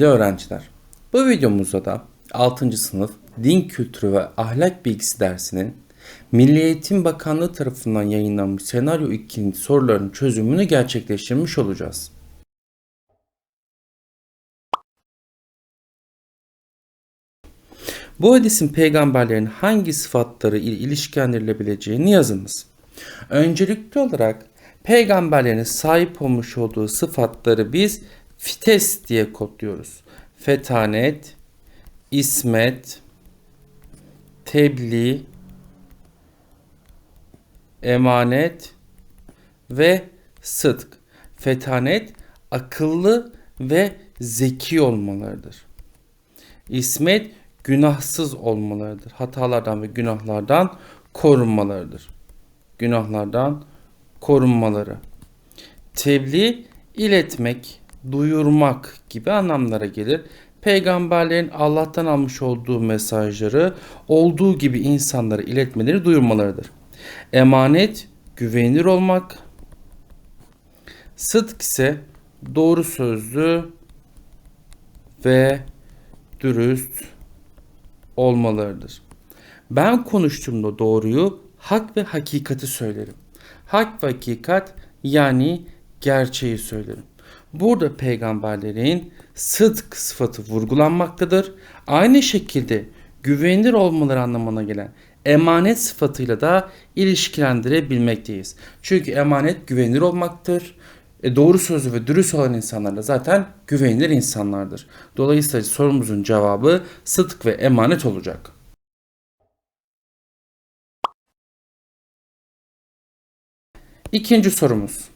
Sevgili öğrenciler, bu videomuzda da 6. sınıf Din Kültürü ve Ahlak Bilgisi dersinin Milli Eğitim Bakanlığı tarafından yayınlanmış senaryo 2'nin sorularının çözümünü gerçekleştirmiş olacağız. Bu hadisin peygamberlerin hangi sıfatları ile ilişkilendirilebileceğini yazınız. Öncelikli olarak peygamberlerin sahip olmuş olduğu sıfatları biz fites diye kodluyoruz. Fetanet, ismet, tebliğ, emanet ve sıdk. Fetanet akıllı ve zeki olmalarıdır. İsmet günahsız olmalarıdır. Hatalardan ve günahlardan korunmalarıdır. Günahlardan korunmaları. Tebliğ iletmek, duyurmak gibi anlamlara gelir. Peygamberlerin Allah'tan almış olduğu mesajları olduğu gibi insanlara iletmeleri, duyurmalarıdır. Emanet, güvenilir olmak. Sıdk ise doğru sözlü ve dürüst olmalarıdır. Ben konuştuğumda doğruyu, hak ve hakikati söylerim. Hak ve hakikat yani gerçeği söylerim. Burada peygamberlerin sıdk sıfatı vurgulanmaktadır. Aynı şekilde güvenilir olmaları anlamına gelen emanet sıfatıyla da ilişkilendirebilmekteyiz. Çünkü emanet güvenilir olmaktır. E doğru sözlü ve dürüst olan insanlar da zaten güvenilir insanlardır. Dolayısıyla sorumuzun cevabı sıdk ve emanet olacak. İkinci sorumuz.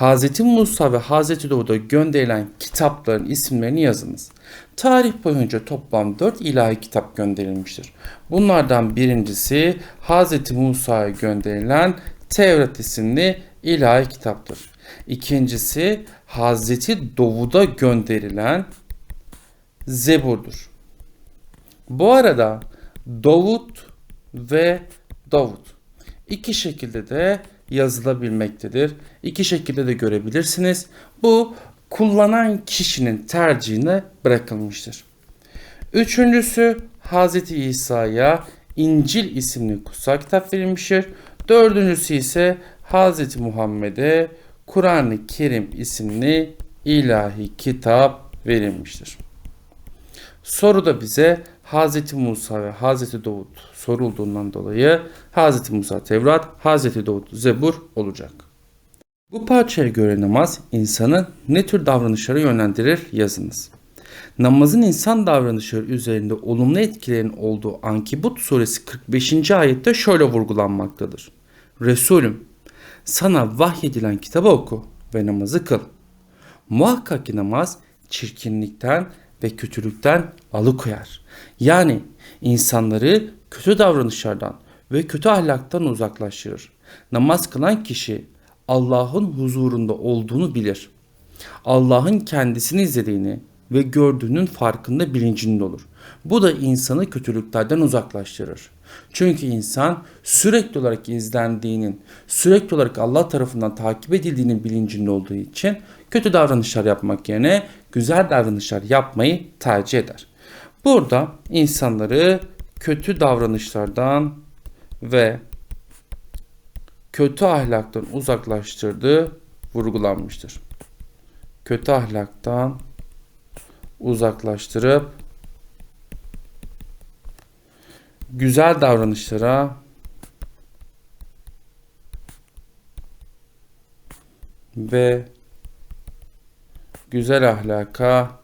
Hz. Musa ve Hz. Davud'a gönderilen kitapların isimlerini yazınız. Tarih boyunca toplam 4 ilahi kitap gönderilmiştir. Bunlardan birincisi Hz. Musa'ya gönderilen Tevrat isimli ilahi kitaptır. İkincisi Hz. Davud'a gönderilen Zebur'dur. Bu arada Davud ve Davud iki şekilde de yazılabilmektedir. İki şekilde de görebilirsiniz. Bu kullanan kişinin tercihine bırakılmıştır. Üçüncüsü Hz. İsa'ya İncil isimli kutsal kitap verilmiştir. Dördüncüsü ise Hz. Muhammed'e Kur'an-ı Kerim isimli ilahi kitap verilmiştir. Soruda bize Hz. Musa ve Hz. Davud sorulduğundan dolayı Hz. Musa Tevrat, Hz. Davud Zebur olacak. Bu parçaya göre namaz insanı ne tür davranışlara yönlendirir yazınız. Namazın insan davranışları üzerinde olumlu etkilerin olduğu Ankebut suresi 45. ayette şöyle vurgulanmaktadır. Resulüm sana vahyedilen kitabı oku ve namazı kıl. Muhakkak ki namaz çirkinlikten ve kötülükten alıkoyar. Yani insanları kötü davranışlardan ve kötü ahlaktan uzaklaştırır. Namaz kılan kişi Allah'ın huzurunda olduğunu bilir. Allah'ın kendisini izlediğini ve gördüğünün farkında bilincinde olur. Bu da insanı kötülüklerden uzaklaştırır. Çünkü insan sürekli olarak izlendiğinin, sürekli olarak Allah tarafından takip edildiğinin bilincinde olduğu için kötü davranışlar yapmak yerine güzel davranışlar yapmayı tercih eder. Burada insanları kötü davranışlardan ve kötü ahlaktan uzaklaştırdığı vurgulanmıştır. Kötü ahlaktan uzaklaştırıp güzel davranışlara ve güzel ahlaka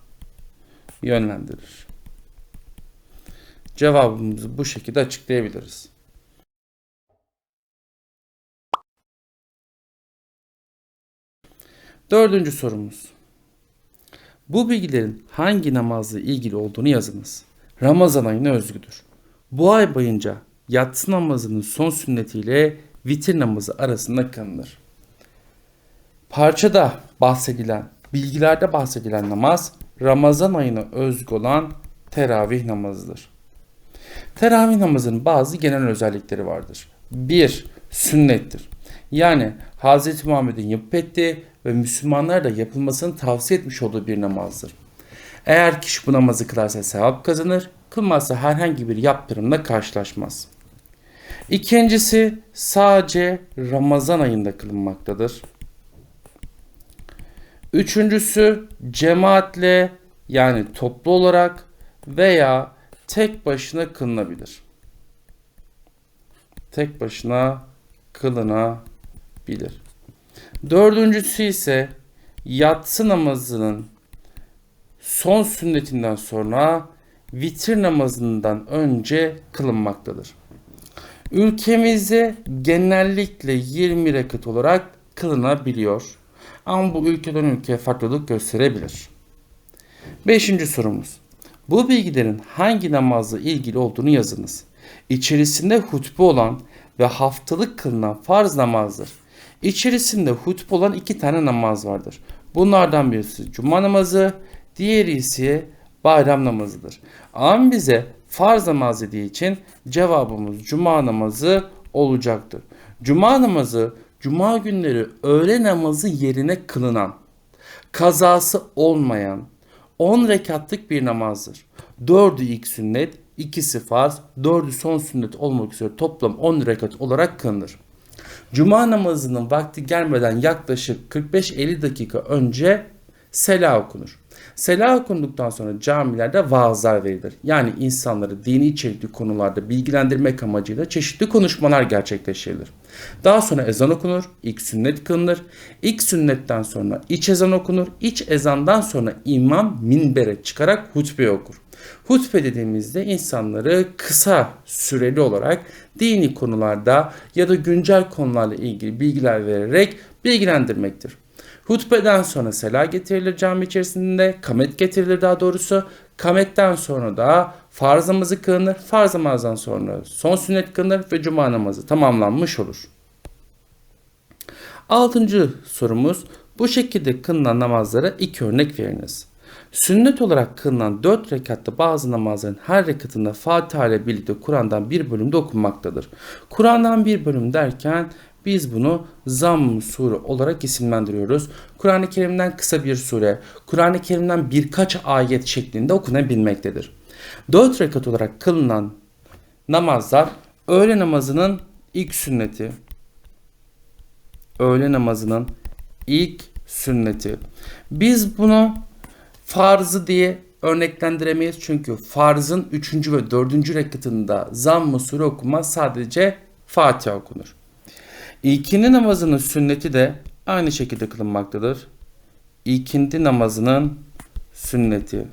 yönlendirir. Cevabımızı bu şekilde açıklayabiliriz. Dördüncü sorumuz. Bu bilgilerin hangi namazla ilgili olduğunu yazınız. Ramazan ayına özgüdür. Bu ay boyunca yatsı namazının son sünnetiyle vitir namazı arasında kılınır. Parçada bahsedilen, bilgilerde bahsedilen namaz Ramazan ayına özgü olan teravih namazıdır. Teravih namazının bazı genel özellikleri vardır. 1. Sünnettir. Yani Hz. Muhammed'in yapıp ettiği ve Müslümanlar da yapılmasını tavsiye etmiş olduğu bir namazdır. Eğer kişi bu namazı kılarsa sevap kazanır, kılmazsa herhangi bir yaptırımla karşılaşmaz. İkincisi sadece Ramazan ayında kılınmaktadır. Üçüncüsü cemaatle yani toplu olarak veya tek başına kılınabilir. Tek başına kılınabilir. Dördüncüsü ise yatsı namazının son sünnetinden sonra vitir namazından önce kılınmaktadır. Ülkemizde genellikle 20 rekat olarak kılınabiliyor. Ama bu ülkeden ülkeye farklılık gösterebilir. Beşinci sorumuz. Bu bilgilerin hangi namazla ilgili olduğunu yazınız. İçerisinde hutbe olan ve haftalık kılınan farz namazdır. İçerisinde hutbe olan iki tane namaz vardır. Bunlardan birisi cuma namazı, diğeri ise bayram namazıdır. Ama bize farz namaz dediği için cevabımız cuma namazı olacaktır. Cuma namazı cuma günleri öğle namazı yerine kılınan, kazası olmayan 10 rekatlık bir namazdır. 4'ü ilk sünnet, ikisi farz, 4'ü son sünnet olmak üzere toplam 10 rekat olarak kılınır. Cuma namazının vakti gelmeden yaklaşık 45-50 dakika önce sela okunur. Sela okunduktan sonra camilerde vaazlar verilir. Yani insanları dini içerikli konularda bilgilendirmek amacıyla çeşitli konuşmalar gerçekleştirilir. Daha sonra ezan okunur, ilk sünnet kılınır. İlk sünnetten sonra iç ezan okunur. İç ezandan sonra imam minbere çıkarak hutbe okur. Hutbe dediğimizde insanları kısa süreli olarak dini konularda ya da güncel konularla ilgili bilgiler vererek bilgilendirmektir. Hutbeden sonra sela getirilir cami içerisinde, kamet getirilir daha doğrusu. Kametten sonra da farz namazı kılınır. Farz namazdan sonra son sünnet kılınır ve cuma namazı tamamlanmış olur. Altıncı sorumuz bu şekilde kılınan namazlara iki örnek veriniz. Sünnet olarak kılınan 4 rekatta bazı namazların her rekatında Fatiha ile birlikte Kur'an'dan bir bölümde okunmaktadır. Kur'an'dan bir bölüm derken biz bunu zamm sure olarak isimlendiriyoruz. Kur'an-ı Kerim'den kısa bir sure, Kur'an-ı Kerim'den birkaç ayet şeklinde okunabilmektedir. 4 rekat olarak kılınan namazlar öğle namazının ilk sünneti, öğle namazının ilk sünneti. Biz bunu farzı diye örneklendiremeyiz çünkü farzın 3. ve 4. rekatında zamm-ı sure okunmaz sadece Fatiha okunur. İlkindi namazının sünneti de aynı şekilde kılınmaktadır. İlkindi namazının sünneti.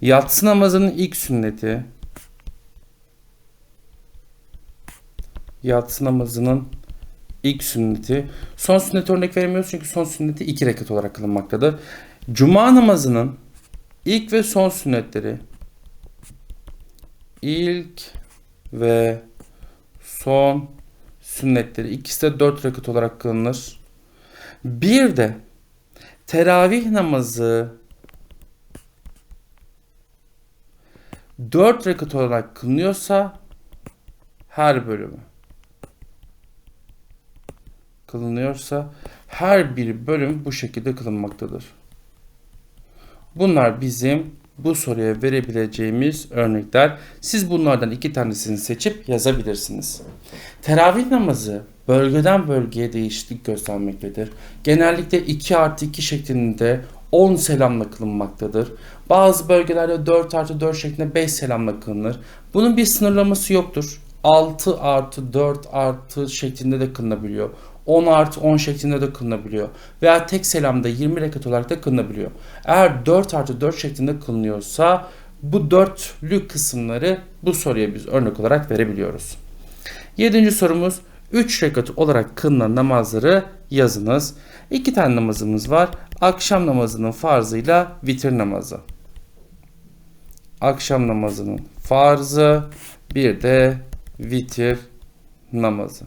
Yatsı namazının ilk sünneti. Yatsı namazının ilk sünneti. Son sünneti örnek veremiyoruz çünkü son sünneti iki rekat olarak kılınmaktadır. Cuma namazının ilk ve son sünnetleri. İlk ve son sünnetleri. İkisi de dört rekat olarak kılınır. Bir de teravih namazı dört rekat olarak kılınıyorsa her bölümü kılınıyorsa her bir bölüm bu şekilde kılınmaktadır. Bunlar bizim bu soruya verebileceğimiz örnekler. Siz bunlardan iki tanesini seçip yazabilirsiniz. Teravih namazı bölgeden bölgeye değişiklik göstermektedir. Genellikle 2 artı 2 şeklinde 10 selamla kılınmaktadır. Bazı bölgelerde 4 artı 4 şeklinde 5 selamla kılınır. Bunun bir sınırlaması yoktur. 6 artı 4 artı şeklinde de kılınabiliyor. 10 artı 10 şeklinde de kılınabiliyor. Veya tek selamda 20 rekat olarak da kılınabiliyor. Eğer 4 artı 4 şeklinde kılınıyorsa bu dörtlü kısımları bu soruya biz örnek olarak verebiliyoruz. Yedinci sorumuz 3 rekat olarak kılınan namazları yazınız. İki tane namazımız var. Akşam namazının farzıyla vitir namazı. Akşam namazının farzı bir de vitir namazı.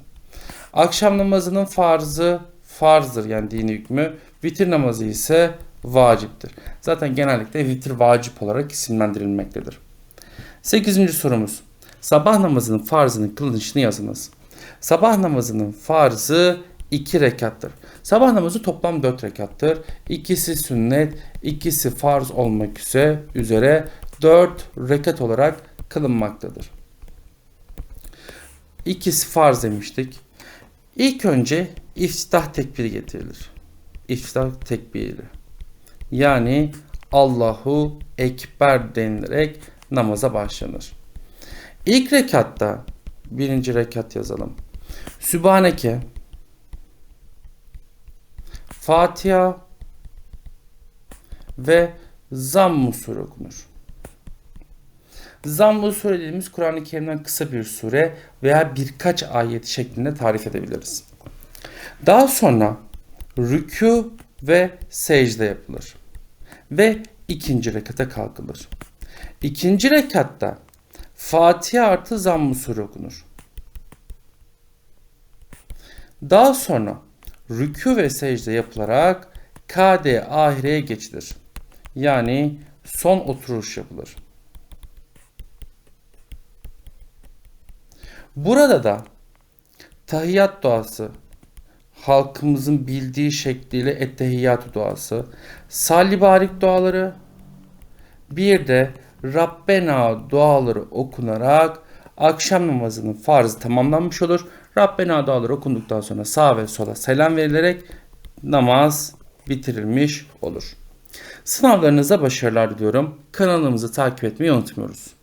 Akşam namazının farzı farzdır yani dini hükmü. Vitir namazı ise vaciptir. Zaten genellikle vitir vacip olarak isimlendirilmektedir. Sekizinci sorumuz. Sabah namazının farzının kılınışını yazınız. Sabah namazının farzı 2 rekattır. Sabah namazı toplam 4 rekattır. İkisi sünnet, ikisi farz olmak üzere, üzere 4 rekat olarak kılınmaktadır. İkisi farz demiştik. İlk önce iftitah tekbiri getirilir. İftitah tekbiri. Yani Allahu Ekber denilerek namaza başlanır. İlk rekatta birinci rekat yazalım. Sübhaneke Fatiha ve Zamm-ı okunur. Zamm-ı Sure dediğimiz Kur'an-ı Kerim'den kısa bir sure veya birkaç ayet şeklinde tarif edebiliriz. Daha sonra rükû ve secde yapılır. Ve ikinci rekata kalkılır. İkinci rekatta Fatiha artı Zamm-ı Sure okunur. Daha sonra rükû ve secde yapılarak kade ahireye geçilir. Yani son oturuş yapılır. Burada da tahiyyat duası, halkımızın bildiği şekliyle ettehiyyatü duası, salli barik duaları, bir de Rabbena duaları okunarak akşam namazının farzı tamamlanmış olur. Rabbena duaları okunduktan sonra sağ ve sola selam verilerek namaz bitirilmiş olur. Sınavlarınıza başarılar diliyorum. Kanalımızı takip etmeyi unutmuyoruz.